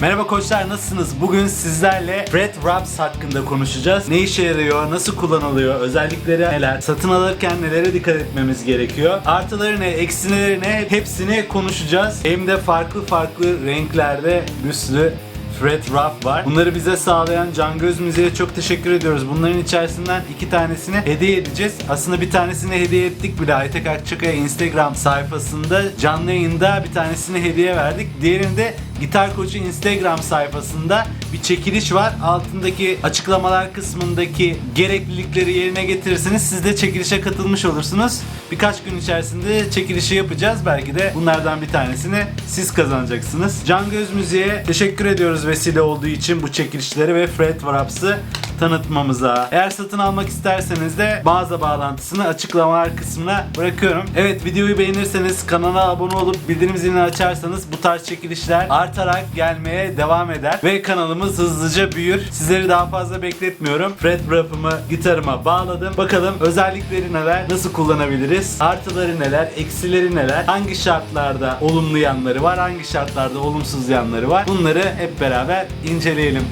Merhaba koçlar nasılsınız? Bugün sizlerle Fred Wraps hakkında konuşacağız. Ne işe yarıyor, nasıl kullanılıyor, özellikleri neler, satın alırken nelere dikkat etmemiz gerekiyor, artıları ne, eksileri ne hepsini konuşacağız. Hem de farklı farklı renklerde bir sürü Fred Ruff var. Bunları bize sağlayan Can Göz Müze'ye çok teşekkür ediyoruz. Bunların içerisinden iki tanesini hediye edeceğiz. Aslında bir tanesini hediye ettik bile. Aytek Akçakaya Instagram sayfasında canlı yayında bir tanesini hediye verdik. Diğerini de Gitar Koçu Instagram sayfasında bir çekiliş var. Altındaki açıklamalar kısmındaki gereklilikleri yerine getirirseniz siz de çekilişe katılmış olursunuz. Birkaç gün içerisinde çekilişi yapacağız. Belki de bunlardan bir tanesini siz kazanacaksınız. Can Göz Müziğe teşekkür ediyoruz vesile olduğu için bu çekilişleri ve Fred Wraps'ı tanıtmamıza. Eğer satın almak isterseniz de mağaza bağlantısını açıklamalar kısmına bırakıyorum. Evet videoyu beğenirseniz kanala abone olup bildirim zilini açarsanız bu tarz çekilişler artarak gelmeye devam eder ve kanalımız hızlıca büyür. Sizleri daha fazla bekletmiyorum. Fred Wrap'ımı gitarıma bağladım. Bakalım özellikleri neler, nasıl kullanabiliriz, artıları neler, eksileri neler, hangi şartlarda olumlu yanları var, hangi şartlarda olumsuz yanları var. Bunları hep beraber inceleyelim.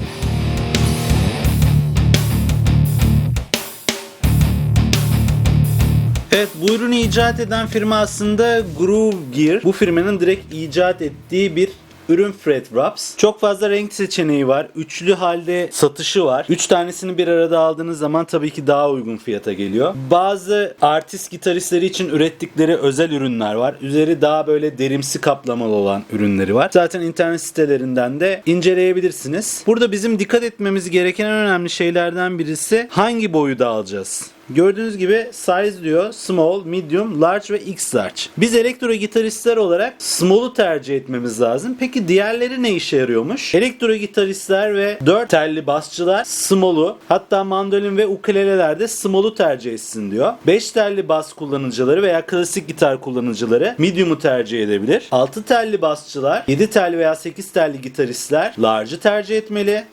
Evet bu ürünü icat eden firma aslında Groove Gear. Bu firmanın direkt icat ettiği bir ürün Fred Wraps. Çok fazla renk seçeneği var. Üçlü halde satışı var. Üç tanesini bir arada aldığınız zaman tabii ki daha uygun fiyata geliyor. Bazı artist gitaristleri için ürettikleri özel ürünler var. Üzeri daha böyle derimsi kaplamalı olan ürünleri var. Zaten internet sitelerinden de inceleyebilirsiniz. Burada bizim dikkat etmemiz gereken en önemli şeylerden birisi hangi boyuda alacağız? Gördüğünüz gibi size diyor small, medium, large ve x large. Biz elektro gitaristler olarak small'u tercih etmemiz lazım. Peki diğerleri ne işe yarıyormuş? Elektro gitaristler ve 4 telli basçılar small'u hatta mandolin ve ukuleleler de small'u tercih etsin diyor. 5 telli bas kullanıcıları veya klasik gitar kullanıcıları medium'u tercih edebilir. 6 telli basçılar, 7 telli veya 8 telli gitaristler large'ı tercih etmeli.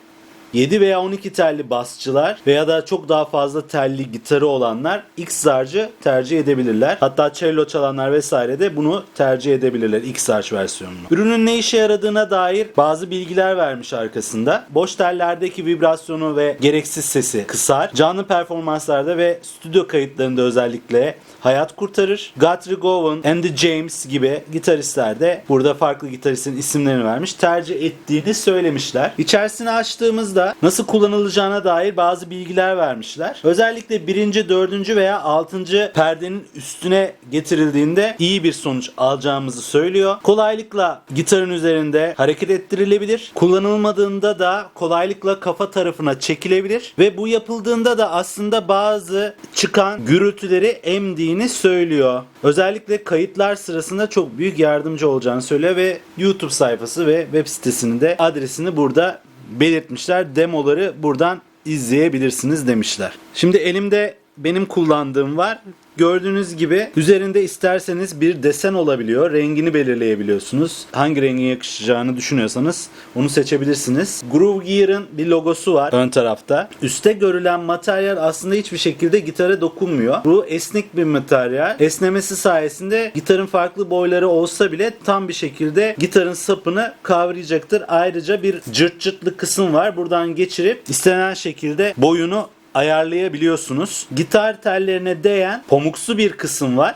7 veya 12 telli basçılar veya da çok daha fazla telli gitarı olanlar X large'ı tercih edebilirler. Hatta cello çalanlar vesaire de bunu tercih edebilirler X large versiyonunu. Ürünün ne işe yaradığına dair bazı bilgiler vermiş arkasında. Boş tellerdeki vibrasyonu ve gereksiz sesi kısar. Canlı performanslarda ve stüdyo kayıtlarında özellikle hayat kurtarır. Guthrie Govan, Andy James gibi gitaristler de burada farklı gitaristin isimlerini vermiş. Tercih ettiğini söylemişler. İçerisini açtığımızda nasıl kullanılacağına dair bazı bilgiler vermişler. Özellikle birinci, dördüncü veya altıncı perdenin üstüne getirildiğinde iyi bir sonuç alacağımızı söylüyor. Kolaylıkla gitarın üzerinde hareket ettirilebilir. Kullanılmadığında da kolaylıkla kafa tarafına çekilebilir ve bu yapıldığında da aslında bazı çıkan gürültüleri emdiğini söylüyor. Özellikle kayıtlar sırasında çok büyük yardımcı olacağını söylüyor ve YouTube sayfası ve web sitesinin de adresini burada belirtmişler. Demoları buradan izleyebilirsiniz demişler. Şimdi elimde benim kullandığım var. Gördüğünüz gibi üzerinde isterseniz bir desen olabiliyor. Rengini belirleyebiliyorsunuz. Hangi rengin yakışacağını düşünüyorsanız onu seçebilirsiniz. Groove Gear'ın bir logosu var ön tarafta. Üste görülen materyal aslında hiçbir şekilde gitara dokunmuyor. Bu esnek bir materyal. Esnemesi sayesinde gitarın farklı boyları olsa bile tam bir şekilde gitarın sapını kavrayacaktır. Ayrıca bir cırt cırtlı kısım var. Buradan geçirip istenen şekilde boyunu ayarlayabiliyorsunuz. Gitar tellerine değen pamuksu bir kısım var.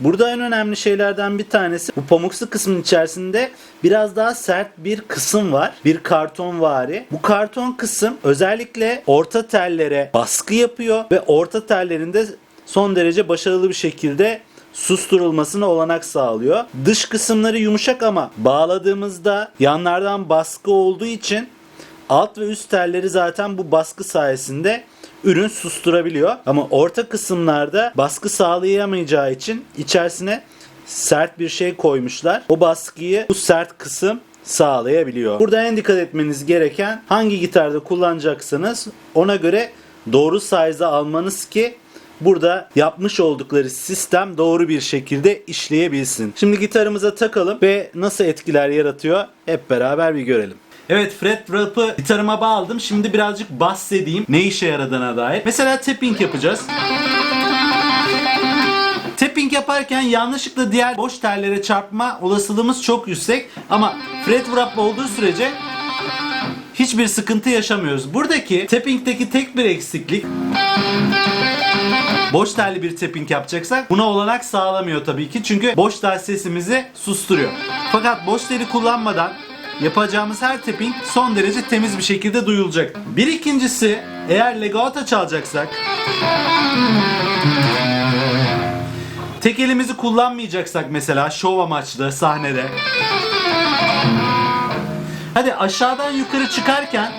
Burada en önemli şeylerden bir tanesi bu pamuksu kısmın içerisinde biraz daha sert bir kısım var. Bir karton vari. Bu karton kısım özellikle orta tellere baskı yapıyor ve orta tellerinde son derece başarılı bir şekilde susturulmasına olanak sağlıyor. Dış kısımları yumuşak ama bağladığımızda yanlardan baskı olduğu için Alt ve üst telleri zaten bu baskı sayesinde ürün susturabiliyor. Ama orta kısımlarda baskı sağlayamayacağı için içerisine sert bir şey koymuşlar. O baskıyı bu sert kısım sağlayabiliyor. Burada en dikkat etmeniz gereken hangi gitarda kullanacaksanız ona göre doğru size'a almanız ki burada yapmış oldukları sistem doğru bir şekilde işleyebilsin. Şimdi gitarımıza takalım ve nasıl etkiler yaratıyor hep beraber bir görelim. Evet Fred Wrap'ı gitarıma bağladım. Şimdi birazcık bahsedeyim ne işe yaradığına dair. Mesela tapping yapacağız. Tapping yaparken yanlışlıkla diğer boş tellere çarpma olasılığımız çok yüksek. Ama fret wrap olduğu sürece hiçbir sıkıntı yaşamıyoruz. Buradaki tapping'deki tek bir eksiklik boş telli bir tapping yapacaksak buna olanak sağlamıyor tabii ki. Çünkü boş tel sesimizi susturuyor. Fakat boş teli kullanmadan yapacağımız her tapping son derece temiz bir şekilde duyulacak. Bir ikincisi eğer legato çalacaksak tek elimizi kullanmayacaksak mesela şov amaçlı sahnede Hadi aşağıdan yukarı çıkarken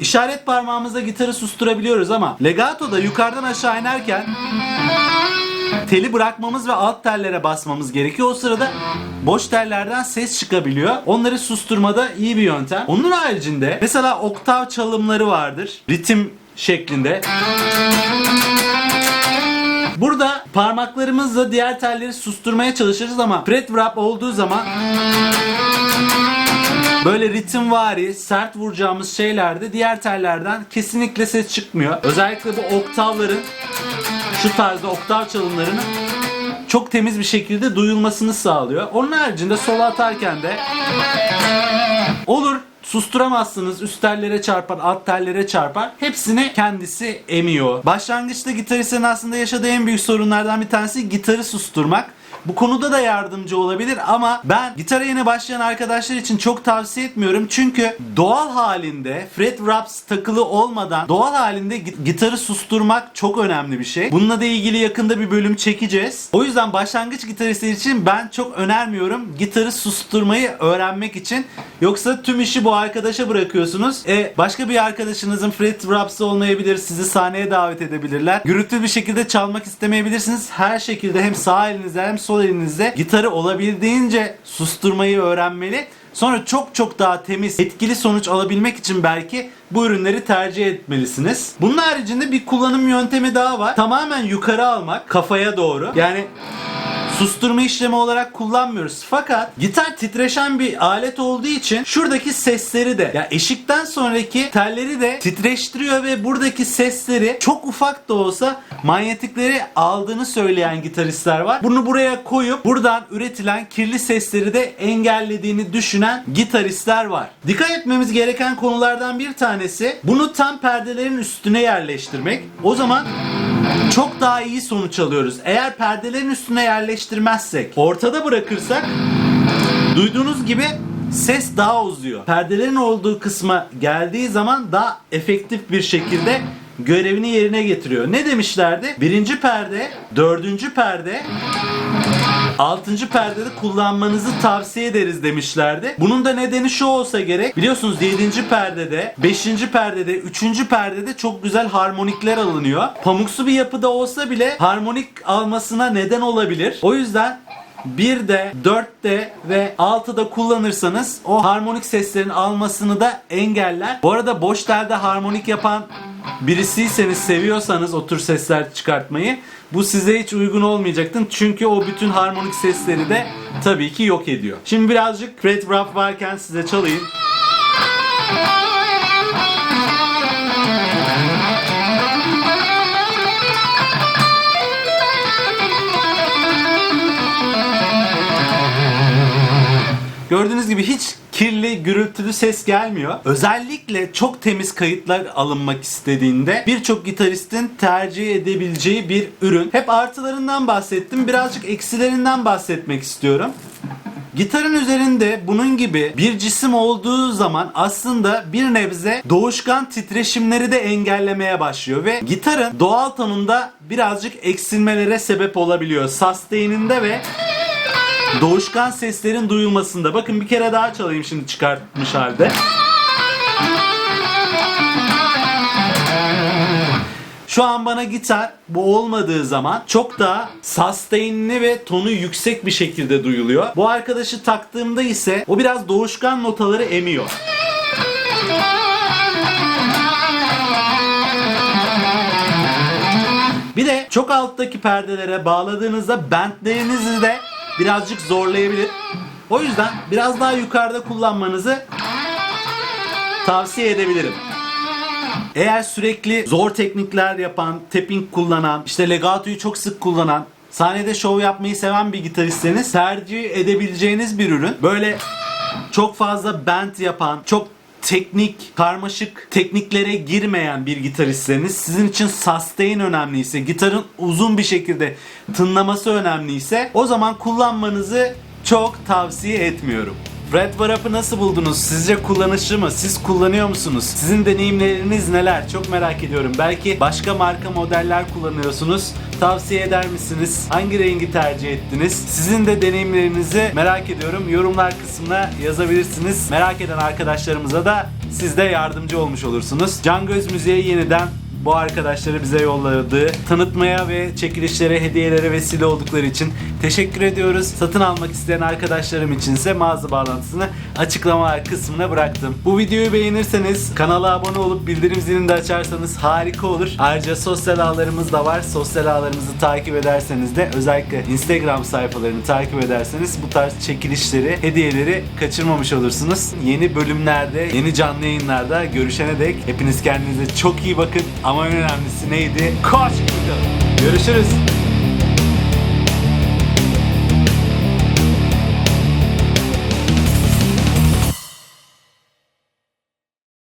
işaret parmağımızla gitarı susturabiliyoruz ama legatoda yukarıdan aşağı inerken teli bırakmamız ve alt tellere basmamız gerekiyor. O sırada boş tellerden ses çıkabiliyor. Onları susturmada iyi bir yöntem. Onun haricinde mesela oktav çalımları vardır. Ritim şeklinde. Burada parmaklarımızla diğer telleri susturmaya çalışırız ama fret wrap olduğu zaman Böyle ritimvari, sert vuracağımız şeylerde diğer tellerden kesinlikle ses çıkmıyor. Özellikle bu oktavların şu tarzda oktav çalımlarının çok temiz bir şekilde duyulmasını sağlıyor. Onun haricinde solo atarken de olur susturamazsınız. Üst tellere çarpar, alt tellere çarpar. Hepsini kendisi emiyor. Başlangıçta gitaristlerin aslında yaşadığı en büyük sorunlardan bir tanesi gitarı susturmak. Bu konuda da yardımcı olabilir ama ben gitara yeni başlayan arkadaşlar için çok tavsiye etmiyorum. Çünkü doğal halinde fret wraps takılı olmadan doğal halinde git- gitarı susturmak çok önemli bir şey. Bununla da ilgili yakında bir bölüm çekeceğiz. O yüzden başlangıç gitaristler için ben çok önermiyorum gitarı susturmayı öğrenmek için. Yoksa tüm işi bu arkadaşa bırakıyorsunuz. E, başka bir arkadaşınızın fret wraps'ı olmayabilir. Sizi sahneye davet edebilirler. Gürültülü bir şekilde çalmak istemeyebilirsiniz. Her şekilde hem sağ elinizle hem sol elinizle gitarı olabildiğince susturmayı öğrenmeli. Sonra çok çok daha temiz, etkili sonuç alabilmek için belki bu ürünleri tercih etmelisiniz. Bunun haricinde bir kullanım yöntemi daha var. Tamamen yukarı almak, kafaya doğru. Yani susturma işlemi olarak kullanmıyoruz. Fakat gitar titreşen bir alet olduğu için şuradaki sesleri de ya eşikten sonraki telleri de titreştiriyor ve buradaki sesleri çok ufak da olsa manyetikleri aldığını söyleyen gitaristler var. Bunu buraya koyup buradan üretilen kirli sesleri de engellediğini düşünen gitaristler var. Dikkat etmemiz gereken konulardan bir tanesi bunu tam perdelerin üstüne yerleştirmek. O zaman çok daha iyi sonuç alıyoruz. Eğer perdelerin üstüne yerleştirmezsek, ortada bırakırsak duyduğunuz gibi ses daha uzuyor. Perdelerin olduğu kısma geldiği zaman daha efektif bir şekilde görevini yerine getiriyor. Ne demişlerdi? Birinci perde, dördüncü perde, Altıncı perdede kullanmanızı tavsiye ederiz demişlerdi. Bunun da nedeni şu olsa gerek. Biliyorsunuz 7. perdede, 5. perdede, 3. perdede çok güzel harmonikler alınıyor. Pamuksu bir yapıda olsa bile harmonik almasına neden olabilir. O yüzden 1'de, 4'te ve 6'da kullanırsanız o harmonik seslerin almasını da engeller. Bu arada boş telde harmonik yapan birisiyseniz seviyorsanız o tür sesler çıkartmayı bu size hiç uygun olmayacaktır. Çünkü o bütün harmonik sesleri de tabii ki yok ediyor. Şimdi birazcık fret wrap varken size çalayım. Gördüğünüz gibi hiç kirli, gürültülü ses gelmiyor. Özellikle çok temiz kayıtlar alınmak istediğinde birçok gitaristin tercih edebileceği bir ürün. Hep artılarından bahsettim. Birazcık eksilerinden bahsetmek istiyorum. Gitarın üzerinde bunun gibi bir cisim olduğu zaman aslında bir nebze doğuşkan titreşimleri de engellemeye başlıyor ve gitarın doğal tonunda birazcık eksilmelere sebep olabiliyor. Sustain'inde ve doğuşkan seslerin duyulmasında. Bakın bir kere daha çalayım şimdi çıkartmış halde. Şu an bana gitar bu olmadığı zaman çok daha sustainli ve tonu yüksek bir şekilde duyuluyor. Bu arkadaşı taktığımda ise o biraz doğuşkan notaları emiyor. Bir de çok alttaki perdelere bağladığınızda bentlerinizi de birazcık zorlayabilir. O yüzden biraz daha yukarıda kullanmanızı tavsiye edebilirim. Eğer sürekli zor teknikler yapan, tapping kullanan, işte legatoyu çok sık kullanan sahnede şov yapmayı seven bir gitaristseniz tercih edebileceğiniz bir ürün. Böyle çok fazla bend yapan, çok teknik, karmaşık tekniklere girmeyen bir gitaristseniz, sizin için sustain önemliyse, gitarın uzun bir şekilde tınlaması önemliyse o zaman kullanmanızı çok tavsiye etmiyorum. Fred Warup'ı nasıl buldunuz? Sizce kullanışlı mı? Siz kullanıyor musunuz? Sizin deneyimleriniz neler? Çok merak ediyorum. Belki başka marka modeller kullanıyorsunuz. Tavsiye eder misiniz? Hangi rengi tercih ettiniz? Sizin de deneyimlerinizi merak ediyorum. Yorumlar kısmına yazabilirsiniz. Merak eden arkadaşlarımıza da siz de yardımcı olmuş olursunuz. Can Göz Müziğe yeniden bu arkadaşları bize yolladığı tanıtmaya ve çekilişlere, hediyelere vesile oldukları için teşekkür ediyoruz. Satın almak isteyen arkadaşlarım içinse mağaza bağlantısını açıklamalar kısmına bıraktım. Bu videoyu beğenirseniz kanala abone olup bildirim zilini de açarsanız harika olur. Ayrıca sosyal ağlarımız da var. Sosyal ağlarımızı takip ederseniz de özellikle Instagram sayfalarını takip ederseniz bu tarz çekilişleri, hediyeleri kaçırmamış olursunuz. Yeni bölümlerde, yeni canlı yayınlarda görüşene dek hepiniz kendinize çok iyi bakın. Ama en önemlisi neydi? Koş! Görüşürüz.